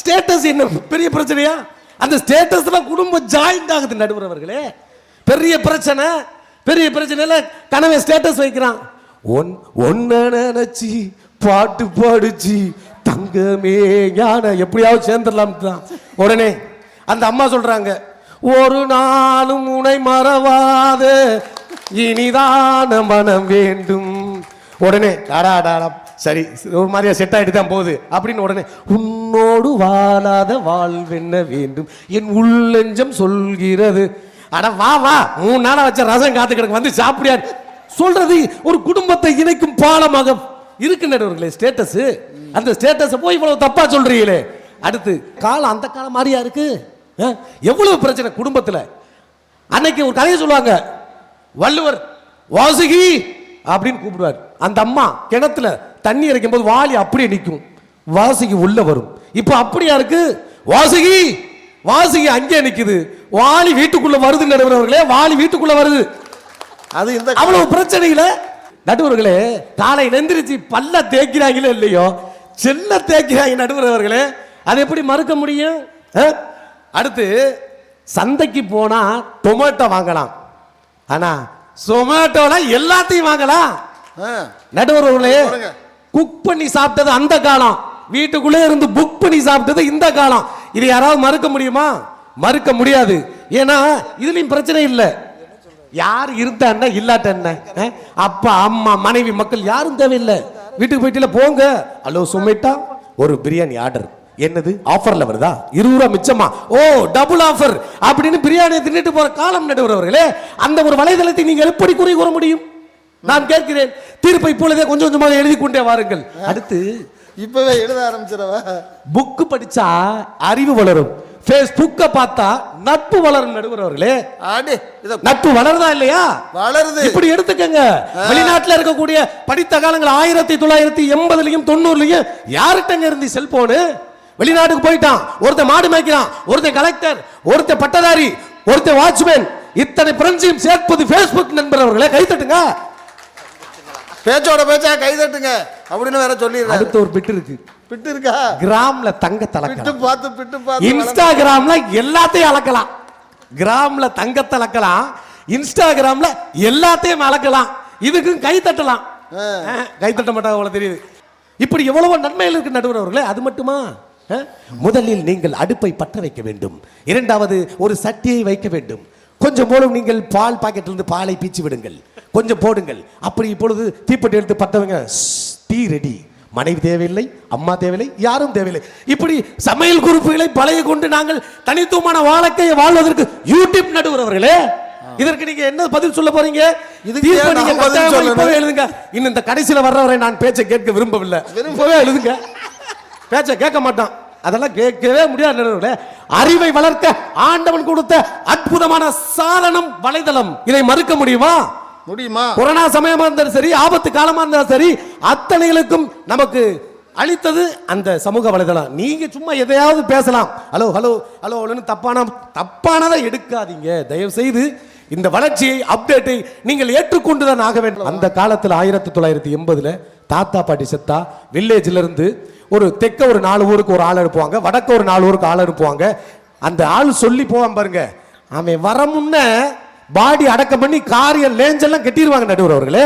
Status என்ன? பெரிய பிரச்சனையா? அந்த ஸ்டேட்டஸில் குடும்பம் ஜாயிண்ட் ஆகுது நடுவர் அவர்களே. பெரிய பிரச்சனை. பெரிய பிரச்சனையில் கணவன் ஸ்டேட்டஸ் வைக்கிறான். ஒன் ஒன்ன நினச்சி பாட்டு பாடுச்சு தங்கமே ஞான எப்படியாவது சேர்ந்துடலாம் தான் உடனே அந்த அம்மா சொல்கிறாங்க ஒரு நாளும் உனை மறவாத. இனிதான மனம் வேண்டும். உடனே டாடா டாடா சரி ஒரு மாதிரியா செட் ஆகிட்டு தான் போகுது. அப்படின்னு உடனே உன்னோடு வாழாத வாழ்வென்ன வேண்டும்? என் உள்ளெஞ்சம் சொல்கிறது. அட வா வா. மூணு நாளா வச்ச ரசம் காத்து கிடக்கு. வந்து சாப்பிடியா? சொல்றது ஒரு குடும்பத்தை இணைக்கும் பாலமாக இருக்கு நடுவர்களே ஸ்டேட்டஸ் அந்த ஸ்டேட்டஸ் போய் இவ்வளவு தப்பா சொல்றீங்களே. அடுத்து காலம் அந்த காலம் மாதிரியா இருக்கு? எவ்வளவு பிரச்சனை குடும்பத்துல? அன்னைக்கு ஒரு கதையை சொல்லுவாங்க வள்ளுவர் வாசுகி அப்படின்னு கூப்பிடுவார். அந்த அம்மா கிணத்துல தண்ணி இறைக்கும் போது வாளி அப்படியே நிற்கும். வாசுகி உள்ள வரும். இப்போ அப்படியா இருக்கு வாசுகி! வாசுகி அங்கே நிக்குது. வாளி வீட்டுக்குள்ள வருது நடுவர்களே வாளி வீட்டுக்குள்ள வருது. அது இந்த அவ்வளவு பிரச்சனையில நடுவர்களே காலை நெந்திரிச்சு பல்ல தேய்க்கிறாங்களோ இல்லையோ? செல்ல தேய்க்கிறாங்க நடுவர்களே அதை எப்படி மறுக்க முடியும்? அடுத்து சந்தைக்கு போனா டொமேட்டோ வாங்கலாம். ஆனா சொமேட்டோல எல்லாத்தையும் வாங்கலாம். நடுவர்களே. குக் பண்ணி சாப்பிட்டது அந்த காலம். வீட்டுக்குள்ளே இருந்து புக் பண்ணி சாப்பிட்டது இந்த காலம். இது யாராவது மறுக்க முடியுமா? மறுக்க முடியாது. ஏன்னா இதுலையும் பிரச்சனை இல்லை. யார் இருந்த என்ன இல்லாட்ட என்ன அப்பா அம்மா மனைவி மக்கள் யாரும் தேவையில்லை. வீட்டுக்கு போயிட்டு போங்க. ஹலோ சொமேட்டா ஒரு பிரியாணி ஆர்டர். என்னது? ஆஃபர்ல வருதா? இருபது ரூபா மிச்சமா? ஓ டபுள் ஆஃபர் அப்படின்னு பிரியாணியை தின்னுட்டு போற காலம் நடுவர்களே அந்த ஒரு வலைதளத்தை நீங்கள் எப்படி குறை கூற முடியும்? நான் கேட்கிறேன். தீர்ப்பை இப்பொழுதே கொஞ்சம் கொஞ்சமாக எழுதி கொண்டே வாருங்கள். அடுத்து இப்பவே எழுத ஆரம்பிச்சிடவா? புக்கு படிச்சா அறிவு வளரும். ஃபேஸ்புக்கை பார்த்தா நட்பு வளரும் இத. நட்பு வளருதா இல்லையா? வளருது. இப்படி எடுத்துக்கங்க. வெளிநாட்டுல இருக்கக்கூடிய படித்த காலங்கள் ஆயிரத்தி தொள்ளாயிரத்தி எண்பதுலயும் தொண்ணூறுலயும் யார்கிட்டங்க இருந்து செல்போனு வெளிநாட்டுக்கு போயிட்டான். ஒருத்தன் மாடு மேய்க்கிறான். ஒருத்தன் கலெக்டர் ஒருத்தன் பட்டதாரி ஒருத்தன் வாட்ச்மேன் இத்தனை பிரெஞ்சையும் சேர்ப்பது ஃபேஸ்புக் நண்பர்களே கைத்தட்டுங்க பேச்சோட பேச்சா கை தட்டுங்க அப்படின்னு வேற சொல்லிடுறாரு. அடுத்த ஒரு பிட்டு இருக்கு. பிட்டு இருக்கா? கிராம்ல தங்க பிட்டு தலக்கலாம் பார்த்து பிட்டு பார்த்து இன்ஸ்டாகிராம்ல எல்லாத்தையும் அளக்கலாம். கிராம்ல தங்கத்தை அளக்கலாம். இன்ஸ்டாகிராம்ல எல்லாத்தையும் அளக்கலாம். இதுக்கும் கை தட்டலாம். கை தட்ட மாட்டாங்க அவ்வளவு தெரியுது. இப்படி எவ்வளவு நன்மைகள் இருக்கு நடுவர் அவர்களே அது மட்டுமா? முதலில் நீங்கள் அடுப்பை பற்ற வைக்க வேண்டும். இரண்டாவது ஒரு சட்டியை வைக்க வேண்டும். கொஞ்சம் போலும் நீங்கள் பால் பாக்கெட்ல இருந்து பாலை பீச்சு விடுங்கள். கொஞ்சம் போடுங்கள். அப்படி இப்பொழுது தீப்பெட்டி எடுத்து பத்தவங்க டீ ரெடி. மனைவி தேவையில்லை அம்மா தேவையில்லை யாரும் தேவையில்லை. இப்படி சமையல் குறிப்புகளை பழைய கொண்டு நாங்கள் தனித்துவமான வாழ்க்கையை வாழ்வதற்கு யூடியூப் நடுவர்களே இதற்கு நீங்க என்ன பதில் சொல்ல போறீங்க? நீங்க? இப்பவே எழுதுங்க. இன்னும் இந்த கடைசியில வர்றவரை நான் பேச்சை கேட்க விரும்பவில்லை. இப்பவே எழுதுங்க. பேச்சை கேட்க மாட்டான். அதெல்லாம் கேட்கவே முடியாது அறிவை வளர்க்க ஆண்டவன் கொடுத்த அற்புதமான சாதனம் வலைதளம். இதை மறுக்க முடியுமா? முடியுமா? கொரோனா சமயமா இருந்தாலும் சரி ஆபத்து காலமா இருந்தாலும் சரி அத்தனைகளுக்கும் நமக்கு அழித்தது அந்த சமூக வலைதளம். நீங்க சும்மா எதையாவது பேசலாம். ஹலோ ஹலோ ஹலோ ஹலோன்னு தப்பான தப்பானதை எடுக்காதீங்க. தயவு செய்து இந்த வளர்ச்சியை அப்டேட்டை நீங்கள் ஏற்றுக்கொண்டுதான் ஆக வேண்டும். அந்த காலத்தில் ஆயிரத்தி தொள்ளாயிரத்தி எண்பதுல தாத்தா பாட்டி செத்தா வில்லேஜ்ல இருந்து ஒரு தெற்க ஒரு நாலு ஊருக்கு ஒரு ஆள் அனுப்புவாங்க வடக்க ஒரு நாலு ஊருக்கு ஆள் அனுப்புவாங்க. அந்த ஆள் சொல்லி போவான் பாருங்க. அவன் வர முன்ன பாடி அடக்கம் பண்ணி காரியம் லேஞ்செல்லாம் கட்டிடுவாங்க நடுவர் அவர்களே.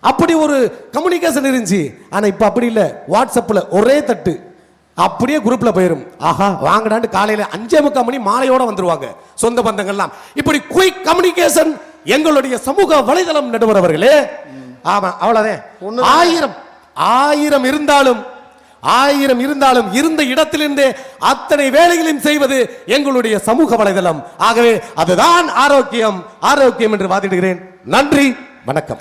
அப்படி ஒரு கம்யூனிகேஷன் இருந்துச்சு. ஆனா இப்ப அப்படி இல்ல. வாட்ஸ்அப்ல ஒரே தட்டு. அப்படியே குரூப்ல போயிரும். ஆஹா வாங்கடான்னு காலையில அஞ்சே முக்கால் மணி மாலையோட வந்துருவாங்க. சொந்த பந்தங்கள்லாம். இப்படி குயிக் கம்யூனிகேஷன் எங்களுடைய சமூக வலைதளம் நடுவர் அவர்களே ஆமா அவ்வளவுதான்? ஆயிரம் ஆயிரம் இருந்தாலும் ஆயிரம் இருந்தாலும் இருந்த இடத்திலிருந்தே அத்தனை வேலைகளையும் செய்வது எங்களுடைய சமூக வலைதளம். ஆகவே அதுதான் ஆரோக்கியம். ஆரோக்கியம் என்று வாதிடுகிறேன். நன்றி வணக்கம்.